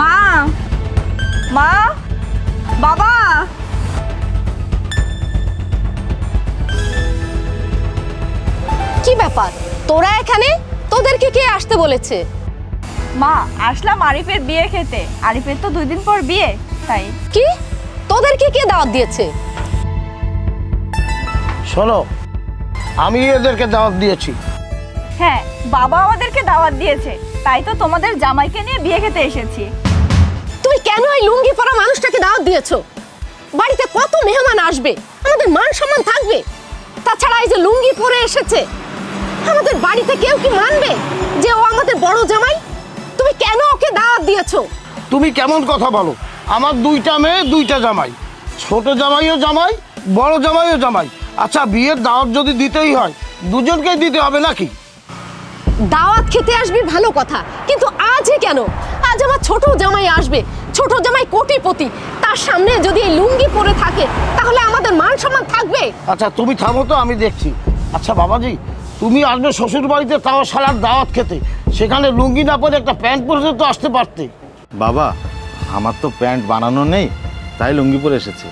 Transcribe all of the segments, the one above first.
মা মা বাবা। কি ব্যাপার? তোরা এখানে? তোদেরকে কে আসতে বলেছে? মা আসলাম আরিফের বিয়ে খেতে। আরিফের তো দুই দিন পর বিয়ে তাই। কি? তোদেরকে কে দাওয়াত দিয়েছে? শোনো আমি এদেরকে দাওয়াত দিয়েছি। হ্যাঁ বাবা আমাদেরকে দাওয়াত দিয়েছে। তাই তো তোমাদের জামাইকে নিয়ে বিয়ে খেতে এসেছি। কেন এই লুঙ্গি পরা মানুষটাকে দাওয়াত দিয়েছ? বাড়িতে কত মেহমান আসবে? আমাদের মান সম্মান থাকবে। তাছাড়া এই যে লুঙ্গি পরে এসেছে আমাদের বাড়িতে কেউ কি মানবে যে ও আমাদের বড় জামাই? তুমি কেন ওকে দাওয়াত দিয়েছ? তুমি কেমন কথা বলো? আমার দুইটা মেয়ে দুইটা জামাই। ছোট জামাইও জামাই বড় জামাইও জামাই। আচ্ছা বিয়ের দাওয়াত যদি দিতেই হয় দুজনকেই দিতে হবে নাকি? দাওয়াত খেতে আসবি ভালো কথা কিন্তু আজই কেন? আজ আমার ছোট জামাই আসবে ছোট জামাই কোটিপতি তার সামনে যদি এই লুঙ্গি পরে থাকে তাহলে আমাদের মান সম্মান থাকবে। আচ্ছা তুমি থামো তো আমি দেখছি। আচ্ছা বাবাজি তুমি আসবে শ্বশুর বাড়িতে তাও সালার দাওয়াত খেতে সেখানে লুঙ্গি না পরে একটা প্যান্ট পরে তো আসতে পারতে। বাবা আমার তো প্যান্ট বানানো নেই তাই লুঙ্গি পরে এসেছে।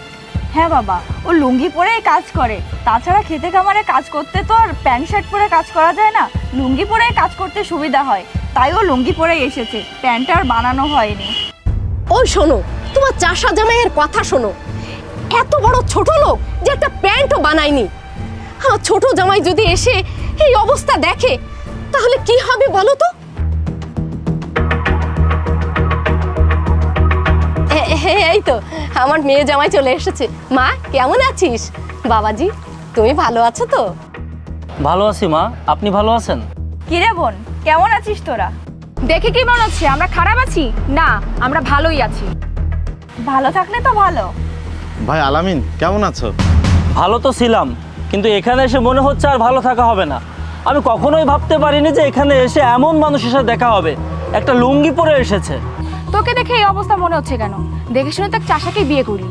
হ্যাঁ বাবা ও লুঙ্গি পরেই কাজ করে। তাছাড়া খেতে খামারে কাজ করতে তো আর প্যান্ট শার্ট পরে কাজ করা যায় না। লুঙ্গি পরেই কাজ করতে সুবিধা হয় তাই ও লুঙ্গি পরেই এসেছে প্যান্ট আর বানানো হয়নি। ওই শোনো তোমার চাষা জামাইয়ের কথা শোনো। এত বড় ছোট লোক যে একটা প্যান্টও বানায়নি। আমার ছোট জামাই যদি এসে এই অবস্থা দেখে তাহলে কি হবে বলো তো? এই তো আমার মেয়ে জামাই চলে এসেছে। মা কেমন আছিস? বাবাজি তুমি ভালো আছো তো? ভালো আছি মা আপনি ভালো আছেন? কিরে বোন কেমন আছিস তোরা? দেখে কি মনে হচ্ছে? আমরা খারাপ আছি? না আমরা ভালোই আছি। ভালো থাকলে তো ভালো। ভাই আলামিন কেমন আছো? ভালো তো ছিলাম কিন্তু এখানে এসে মনে হচ্ছে আর ভালো থাকা হবে না। আমি কখনোই ভাবতে পারিনি যে এখানে এসে এমন মানুষের সাথে দেখা হবে। একটা লুঙ্গি পরে এসেছে। তোকে দেখে এই অবস্থা মনে হচ্ছে কেন? দেখে শুনে তার চাষাকে বিয়ে করলি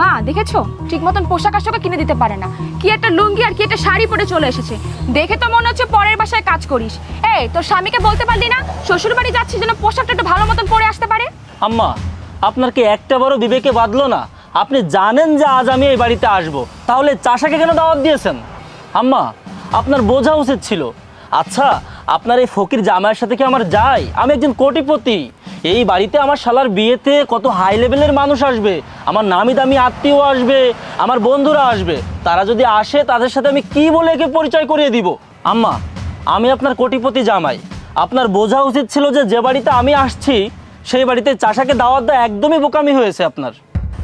মা, দেখেছ? ঠিক মতন পোশাক আশাকও কিনে দিতে পারে না। কি একটা লুঙ্গি আর কি একটা শাড়ি পরে চলে এসেছে। দেখে তো মনে হচ্ছে পরের বাসায় কাজ করিস। এই, তোর স্বামীকে বলতে পারলি না? শ্বশুর বাড়ি যাচ্ছিস যেন পোশাকটা একটু ভালো মতন পরে আসতে পারে? আম্মা, আপনার কি একটা বড় বিবেকে বাঁধলো না? আপনি জানেন যে আজ আমি এই বাড়িতে আসব। তাহলে চাষাকে কেন দাওয়াত দিয়েছেন? আম্মা, আপনার বোঝা উচিত ছিল। আচ্ছা আপনার এই ফকির জামাইয়ের সাথে কি আমার যাই আমি একজন কোটিপতি। এই বাড়িতে আমার শালার বিয়েতে কত হাই লেভেলের মানুষ আসবে। আমার নামি দামি আত্মীয় আসবে, আমার বন্ধুরা আসবে। তারা যদি আসে, তাদের সাথে আমি কি বলে একে পরিচয় করিয়ে দিব? আম্মা, আমি আপনার কোটিপতি জামাই। আপনার বোঝা উচিত ছিল যে যে বাড়িতে আমি আসছি, সেই বাড়িতে চাষাকে দাওয়াত দেওয়া একদমই বোকামি হয়েছে আপনার।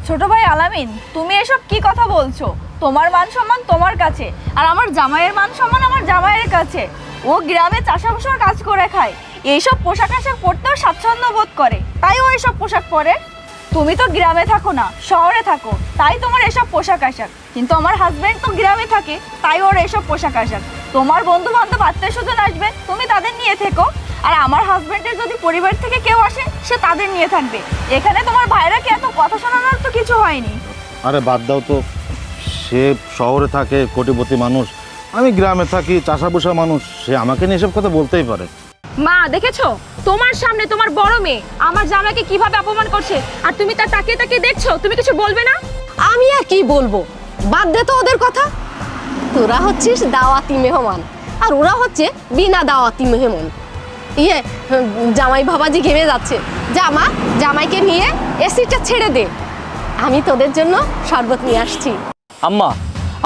ছোট ভাই আলামিন, তুমি এসব কি কথা বলছো? তোমার মান সম্মান তোমার কাছে, আর আমার জামাইয়ের মান সম্মান আমার জামাইয়ের কাছে। ও গ্রামে চাষাবাসার কাজ করে খায়। এইসব পোশাক আশাক পরতেও স্বাচ্ছন্দ্য বোধ করে। তাই ও এইসব পোশাক পরে। তুমি তো গ্রামে থাকো না, শহরে থাকো। তাই তোমার এসব পোশাক আশাক। কিন্তু আমার হাজব্যান্ড তো গ্রামে থাকে, তাই ওর এসব পোশাক আশাক। তোমার বন্ধু বান্ধব আত্মীয় স্বজন আসবে, তুমি তাদের নিয়ে থেকো। আর আমার হাজবেন্ডের যদি পরিবার থেকে কেউ আসে, সে তাদের নিয়ে থাকবে। এখানে তোমার ভাইরাকে এত কথা শোনানোর তো কিছু হয়নি? আরে বাদ দাও তো। সে শহরে থাকে, কোটিপতি মানুষ। আমি গ্রামে থাকি চাষাবুষা মানুষ সে আমাকে নিয়ে এসব কথা বলতেই পারে। মা দেখেছ? তোমার সামনে তোমার বড় মেয়ে আমার জামাইকে কীভাবে অপমান করছে? আর তুমি তার তাকিয়ে তাকিয়ে দেখছ তুমি কিছু বলবে না? আমি আর কি বলব? বাদ দে তো ওদের কথা। তোরা হচ্ছিস দাওয়াতি মেহমান আর ওরা হচ্ছে বিনা দাওয়াতি মেহমান। ইয়ে জামাই বাবাজি ঘেমে যাচ্ছে। জামা জামাইকে নিয়ে এসিটা ছেড়ে দে। আমি তোদের জন্য শরবত নিয়ে আসছি। আম্মা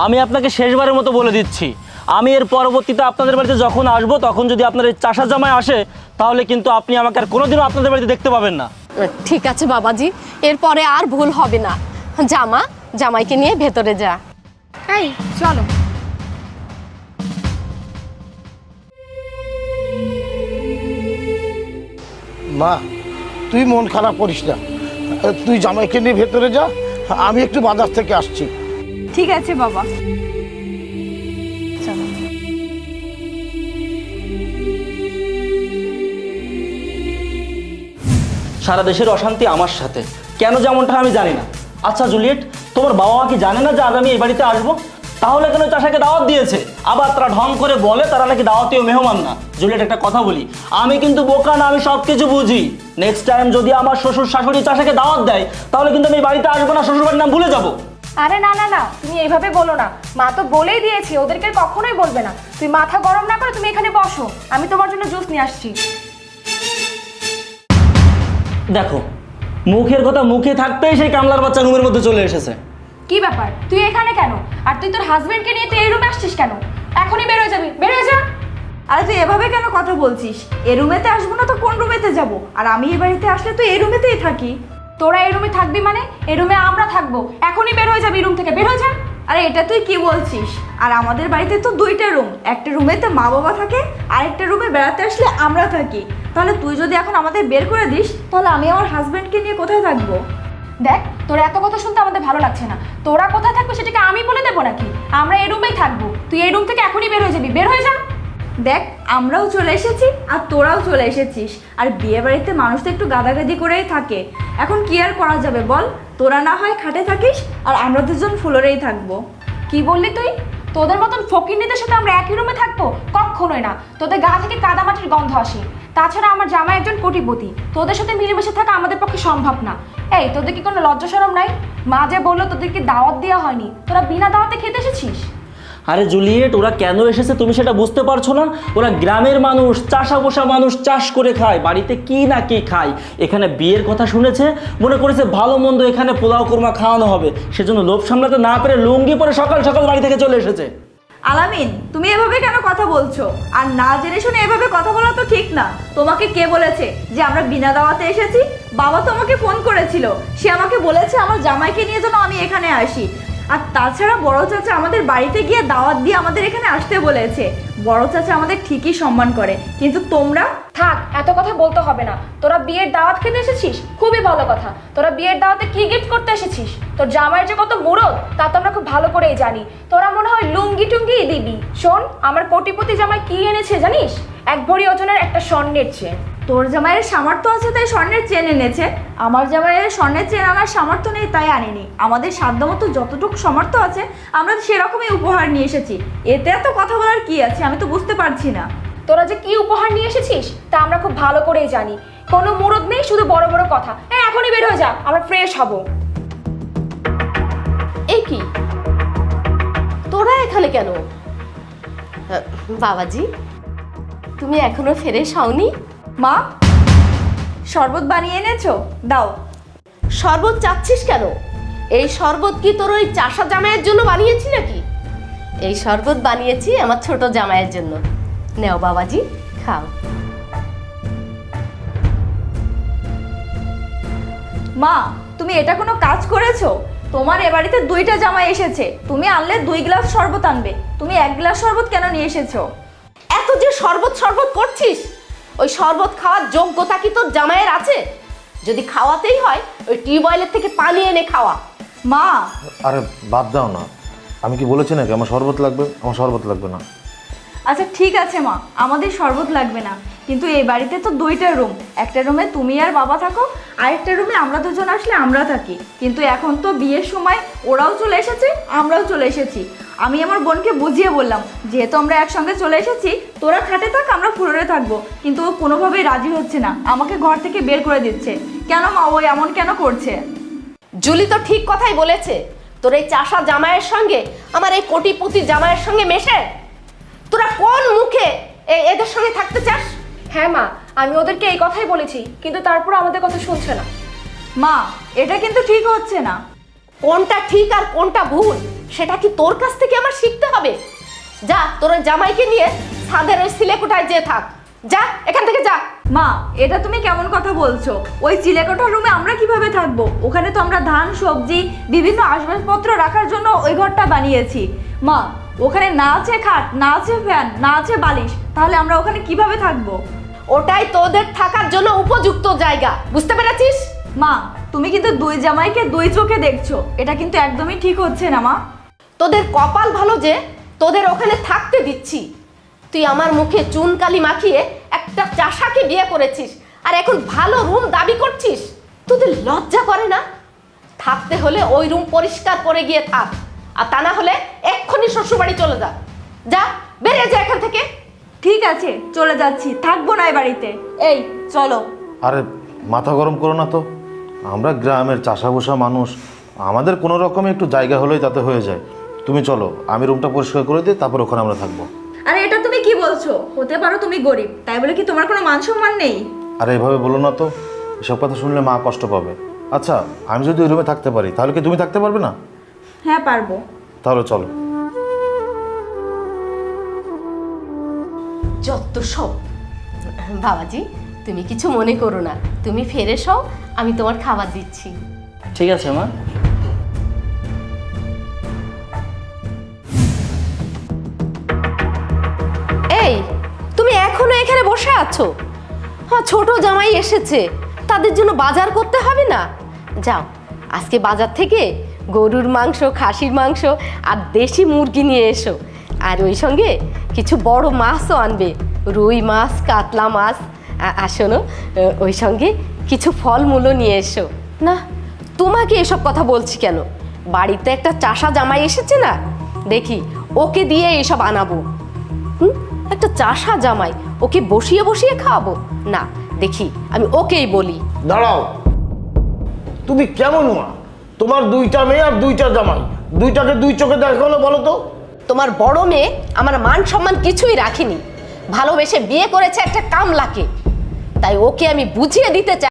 আমি আপনাকে শেষবারের মতো বলে দিচ্ছি। আমি এর পরবর্তীতে আপনাদের বাড়িতে যখন আসব তখন যদি আপনার এই চাষা জামাই আসে তাহলে কিন্তু আপনি আমাকে আর কোনোদিনও আপনাদের বাড়িতে দেখতে পাবেন না। ঠিক আছে বাবাজি এরপরে আর ভুল হবে না। জামা জামাইকে নিয়ে ভেতরে যা। এই চলো। মা তুই মন খারাপ করিস না। তুই জামাইকে নিয়ে ভেতরে যা আমি একটু বাজার থেকে আসছি। ঠিক আছে, বাবা। সারা দেশের অশান্তি আমার সাথে। কেন যেমনটা আমি জানি না। আচ্ছা জুলিয়েট, তোমার বাবা মা কি জানে না যে আজ আমি এই বাড়িতে আসব? তাহলে কেন চাষাকে দাওয়াত দিয়েছে? আবার তারা ঢং করে বলে তারা নাকি দাওয়াতীয় মেহমান না। জুলিয়েট, একটা কথা বলি। আমি কিন্তু বোকা না, আমি সব কিছু বুঝি। নেক্সট টাইম যদি আমার শ্বশুর শাশুড়ি চাষাকে দাওয়াত দেয়, তাহলে কিন্তু আমি এই বাড়িতে আসব না শ্বশুর বাড়ির নাম ভুলে যাব। আরে না না না তুমি এইভাবে বলো না। মা তো বলেই দিয়েছি ওদেরকে আর কখনোই বলবে না। তুই মাথা গরম না করে তুমি এখানে বসো। আমি তোমার জন্য জুস নিয়ে আসছি। দেখো মুখের কথা মুখে থাকতেই সেই কামলার বাচ্চা রুমের মধ্যে চলে এসেছে। কি ব্যাপার? তুই এখানে কেন? আর তুই তোর হাজবেন্ডকে নিয়ে তুই এই রুমে আসছিস কেন? এখনই বেরোয় যাবি বেরোয় যা! আরে তুই এভাবে কেন কথা বলছিস? এ রুমেতে আসব না তো কোন রুমেতে যাব? আর আমি এই বাড়িতে আসলে তো এই রুমেতেই থাকি। তোরা এই রুমে থাকবি মানে? এই রুমে আমরা থাকব। এখনই বের হয়ে যাবি রুম থেকে। বের হয়ে যা। আরে এটা তুই কি বলছিস? আর আমাদের বাড়িতে তো দুইটা রুম। একটা রুমে তো মা বাবা থাকে আর একটা রুমে বেড়াতে আসলে আমরা থাকি। তাহলে তুই যদি এখন আমাদের বের করে দিস তাহলে আমি আমার হাজব্যান্ডকে নিয়ে কোথায় থাকব? দেখ তোর এত কথা শুনতে আমাদের ভালো লাগছে না। তোরা কোথায় থাকবে সেটাকে আমি বলে দেবো নাকি? আমরা এই রুমেই থাকব। তুই এই রুম থেকে এখনই বের হয়ে যাবি। বের হয়ে যা। দেখ, আমরাও চলে এসেছি আর তোরাও চলে এসেছিস। আর বিয়ে বাড়িতে মানুষ তো একটু গাদাগাদি করেই থাকে। এখন কি আর করা যাবে বল? তোরা না হয় খাটে থাকিস আর আমরা দুজন ফ্লোরেই থাকব। কি বললি তুই? তোদের মতন ফকিরনিদের সাথে আমরা একই রুমে থাকব? কখনোই না। তোদের গা থেকে কাদামাটির গন্ধ আসে। তাছাড়া আমার জামাই একজন কোটিপতি। তোদের সাথে মিলেমিশে থাকা আমাদের পক্ষে সম্ভব না। এই, তোদের কি কোনো লজ্জা সরম নাই? মা যে বলল তোদেরকে দাওয়াত দেওয়া হয়নি? তোরা বিনা দাওয়াতে খেতে এসেছিস? আরে জুলিয়েট, ওরা কেন এসেছে তুমি সেটা বুঝতে পারছ না? ওরা গ্রামের মানুষ চাষা বসা মানুষ চাষ করে খায়, বাড়িতে কি না কি খায়। এখানে বিয়ের কথা শুনেছে, মনে করেছে ভালো মন্দ এখানে পোলাও কোরমা খাওয়ানো হবে। সেজন্য লোভ সামলাতে না পেরে লুঙ্গি পরে সকাল সকাল বাড়ি থেকে চলে এসেছে। আলামিন, তুমি এভাবে কেন কথা বলছো? আর না জেনে শুনে এভাবে কথা বলা তো ঠিক না। তোমাকে কে বলেছে যে আমরা বিনা দাওয়াতে এসেছি? বাবা তো আমাকে ফোন করেছিল। সে আমাকে বলেছে, আমার জামাইকে নিয়ে যেন আমি এখানে আসি। আর তাছাড়া বড় চাচা আমাদের বাড়িতে গিয়ে দাওয়াত দিয়ে আমাদের এখানে আসতে বলেছে। বড় চাচা আমাদের ঠিকই সম্মান করে। কিন্তু তোমরা? থাক, এত কথা বলতে হবে না। তোরা বিয়ের দাওয়াত খেতে এসেছিস? খুবই ভালো কথা। তোরা বিয়ের দাওয়াতে কি গিফট করতে এসেছিস? তোর জামাইয়ের যে কত মুরদ, তা তো আমরা খুব ভালো করেই জানি। তোরা মনে হয় লুঙ্গি টুঙ্গি দিবি। শোন, আমার কোটিপতি জামাই কি এনেছে জানিস? এক ভরি ওজনের একটা স্বর্ণের চেন। তোর জামাইয়ের সামর্থ্য আছে তাই স্বর্ণের চেন এনেছে। আমার জামাইয়ের স্বর্ণের চেন আমার সামর্থ্য নেই তাই আনিনি। আমাদের সাধ্যমতো যতটুকু সামর্থ্য আছে আমরা সেরকমই উপহার নিয়ে এসেছি। এতে এত কথা বলার কি আছে আমি তো বুঝতে পারছি না। তোরা যে কি উপহার নিয়ে এসেছিস তা আমরা খুব ভালো করেই জানি। কোনো মুরদ নেই শুধু বড় বড় কথা। হ্যাঁ এখনই বের হয়ে যা আমরা ফ্রেশ হব। এই কি? তোরা এখানে কেন? বাবাজি? তুমি এখনও ফেরে সাওনি মা শরবত বানিয়ে এনেছো? দাও। শরবত চাচ্ছিস কেন? এই শরবত কি তোর ওই চাষা জামাইয়ের জন্য বানিয়েছি নাকি? এই শরবত বানিয়েছি আমার ছোট জামাইয়ের জন্য। নেও বাবাজি খাও। মা তুমি এটা কোনো কাজ করেছ? তোমার এ বাড়িতে দুইটা জামাই এসেছে। তুমি আনলে দুই গ্লাস শরবত আনবে। তুমি এক গ্লাস শরবত কেন নিয়ে এসেছ? এত যে শরবত শরবত করছিস? ওই শরবত খাওয়ার যোগ্যতা কি তোর জামাইয়ের আছে? যদি খাওয়াতেই হয় ওই টিউবওয়েলের থেকে পানি এনে খাওয়া। মা! আরে বাদ দাও না। আমি কি বলেছি নাকি? আমার শরবত লাগবে? আমার শরবত লাগবে না। আচ্ছা ঠিক আছে মা। আমাদের শরবত লাগবে না। কিন্তু এই বাড়িতে তো দুইটা রুম। একটা রুমে তুমি আর বাবা থাকো, আরেকটা রুমে আমরা দুজন আসলে আমরা থাকি। কিন্তু এখন তো বিয়ের সময় ওরাও চলে এসেছে, আমরাও চলে এসেছি। আমি আমার বোনকে বুঝিয়ে বললাম, যেহেতু আমরা একসঙ্গে চলে এসেছি, তোরা খাটে থাক, আমরা ফ্লোরে থাকব। কিন্তু ও কোনোভাবেই রাজি হচ্ছে না, আমাকে ঘর থেকে বের করে দিচ্ছে। কেন মা, ও এমন কেন করছে? জুলি তো ঠিক কথাই বলেছে, তোর এই চাষা জামাইয়ের সঙ্গে, আমার এই কোটিপতি জামাইয়ের সঙ্গে মেশে, তোরা কোন মুখে এদের সঙ্গে থাকতে চাস? হ্যাঁ মা আমি ওদেরকে এই কথাই বলেছি কিন্তু তারপর আমাদের কথা শুনছে না। মা এটা কিন্তু ঠিক হচ্ছে না। কোনটা ঠিক আর কোনটা ভুল সেটা কি তোর কাছ থেকে আমার শিখতে হবে? যা তোর ওই জামাইকে নিয়ে ছাদের ওই সিলেকোটায় যেয়ে থাক। যা এখান থেকে যা। মা এটা তুমি কেমন কথা বলছো? ওই চিলেকোঠার রুমে আমরা কীভাবে থাকব? ওখানে তো আমরা ধান সবজি বিভিন্ন আসবাবপত্র রাখার জন্য ওই ঘরটা বানিয়েছি। মা ওখানে না আছে খাট না আছে ফ্যান না আছে বালিশ তাহলে আমরা ওখানে কীভাবে থাকব? ওটাই তোদের থাকার জন্য উপযুক্ত জায়গা। বুঝতে পেরেছিস? মা তুমি কিন্তু দুই জামাইকে দুই চোখে দেখছ। এটা কিন্তু একদমই ঠিক হচ্ছে না মা। তোদের কপাল ভালো যে তোদের ওখানে থাকতে দিচ্ছি। তুই আমার মুখে চুন কালি মাখিয়ে একটা চাষাকে বিয়ে করেছিস আর এখন ভালো রুম দাবি করছিস। তোদের লজ্জা করে না? থাকতে হলে ওই রুম পরিষ্কার করে গিয়ে থাক আর তা না হলে এক্ষুনি শ্বশুরবাড়ি চলে যা। যা বেরিয়ে যা এখান থেকে। ঠিক আছে চলে যাচ্ছি থাকব না এই বাড়িতে। এই চলো। আরে মাথা গরম করো না তো। আমরা গ্রামের চাষাভুষা মানুষ আমাদের কোনো রকমে একটু জায়গা হলেই তাতে হয়ে যায়। তুমি চলো আমি রুমটা পরিষ্কার করে দিই তারপর ওখানে আমরা থাকব। আরে এটা তুমি কি বলছো? হতে পারো তুমি গরিব তাই বলে কি তোমার কোনো মান সম্মান নেই? আর এভাবে বলো না তো। এসব কথা শুনলে মা কষ্ট পাবে। আচ্ছা আমি যদি ওই রুমে থাকতে পারি তাহলে কি তুমি থাকতে পারবে না? হ্যাঁ পারব। তাহলে চলো। যত সব। বাবাজি তুমি কিছু মনে করো না। তুমি ফেরে সও আমি তোমার খাবার দিচ্ছি। ঠিক আছে মা। এই তুমি এখনও এখানে বসে আছো? হ্যাঁ ছোট জামাই এসেছে। তাদের জন্য বাজার করতে হবে না। যাও আজকে বাজার থেকে গরুর মাংস খাসির মাংস আর দেশি মুরগি নিয়ে এসো। আর ওই সঙ্গে কিছু বড় মাছও আনবে। রুই মাছ কাতলা মাছ। আ- আর শোনো আহ, ওই সঙ্গে কিছু ফলমূলও নিয়ে এসো। না তোমাকে এসব কথা বলছি কেন? বাড়িতে একটা চাষা জামাই এসেছে না? দেখি ওকে দিয়ে এসব আনাবো। হুম? একটা চাষা জামাই ওকে বসিয়ে বসিয়ে খাওয়াবো? না দেখি আমি ওকেই বলি। দাঁড়াও। তুমি কেমন মা তোমার দুইটা মেয়ে আর দুইটা জামাই। দুইটাকে দুই চোখে দেখা হলো বলো তো? তোমার বড় মেয়ে আমার মান সম্মান কিছুই রাখিনি। ভালোবেসে বিয়ে করেছে একটা কামলাকে। তাই ওকে আমি বুঝিয়ে দিতে চাই।